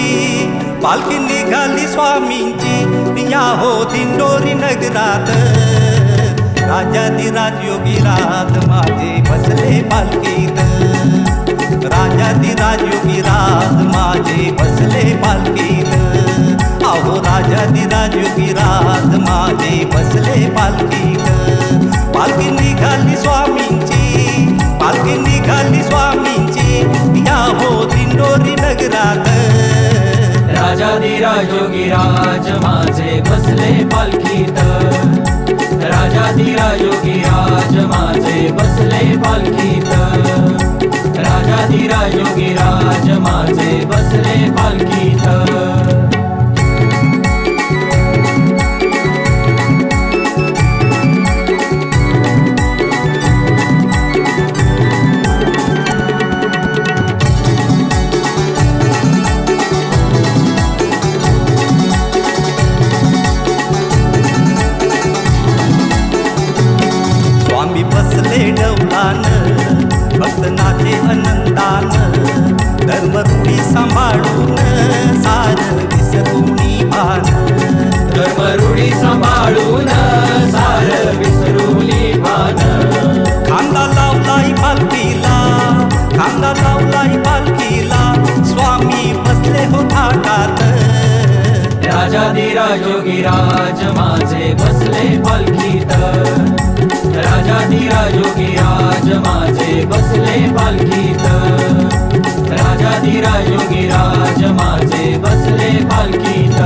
दिंडोरी पालखी निघाली स्वामींची. या हो दिंडोरी नगरात. राजादी राजयोगी रात माझे बसले पालखीत. राजादी राजयोगी रात माझे बसले पालखीत. अहो राजादी राजयोगी रात माझे बसले पालकी राजाधिराज योगीराज माझे बसले पालखीत राजाधिराज योगीराज माझे बसले पालखीत राजाधिराज योगीराज माझे बसले पालखीत सांभाळून सार विसरुणी भान. धर्मरूढी सांभाळून सार विसरुली भान. खांदा लावलाय पालखीला खांदा लावलाय पालखीला स्वामी बसले हो थाटात. राजाधिराज माझे बसले पालखीत. राजाधिराज योगीराज माझे बसले पालखीत. राजाधिराज योगीराज माझे बसले पालखीत.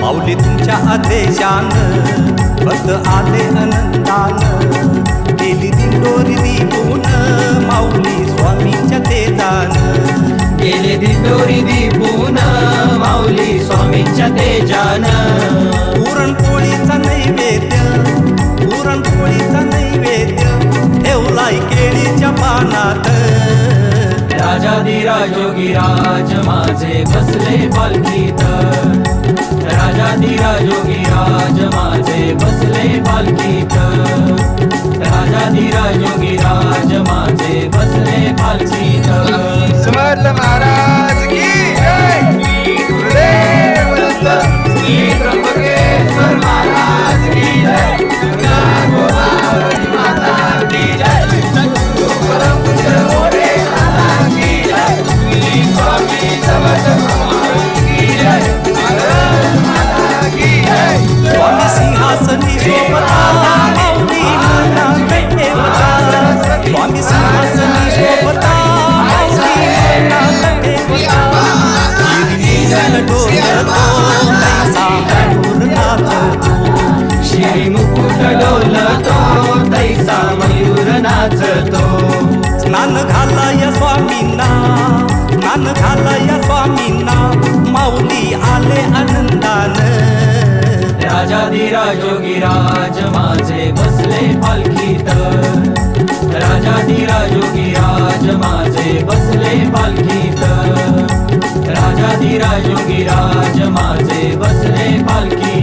माऊली तुमच्या आदेशान भक्त आले अनंतान केली दिंडोरी दिपून माऊली स्वामीच्या तेजान. गेले दिंडोरी दीपून माऊली स्वामींच्या तेजान. पुरणपोळीचा नैवेद्य पुरणपोळीचा नैवेद्य ठेवलाय केळीच्या पानात. राजाधिराज योगीराज माझे बसले पालखीत. स्वामी सिंहासनी शोभता हो माऊली मना देवता स्वामी सिंहासनी शोभता हो माऊली डोलतो तैसा श्री मुकुट डोलतो तैसा मयूर नाचतो स्नान घालाय स्वामींना स्नान घालाय स्वामींना। राजाधिराज राज माझे बसले पालखीत राजाधिराज राज माझे बसले पालखीत राजाधिराज राज माझे बसले पालखी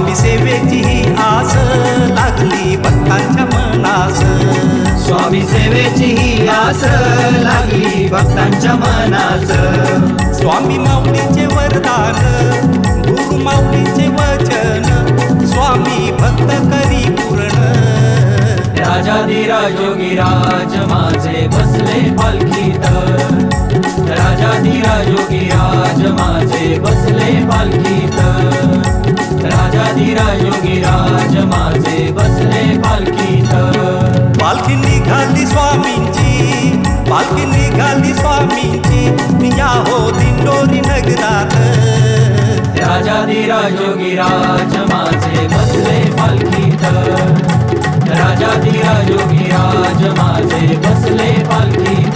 स्वामी सेवेची ही आस लागली भक्तांच्या मनास. स्वामी सेवेची ही आस लागली भक्तांच्या मनास. स्वामी माऊलीचे वरदान गुरु माऊलीचे वचन स्वामी भक्त करी पूर्ण राजाधिराज योगीराज माझे बसले मार्गी निघाली स्वामीची. या हो दिंडोरी नगरात. राजाधिराज योगीराज माझे बसले पालखीत. राजाधिराज योगीराज माझे बसले पालखीत.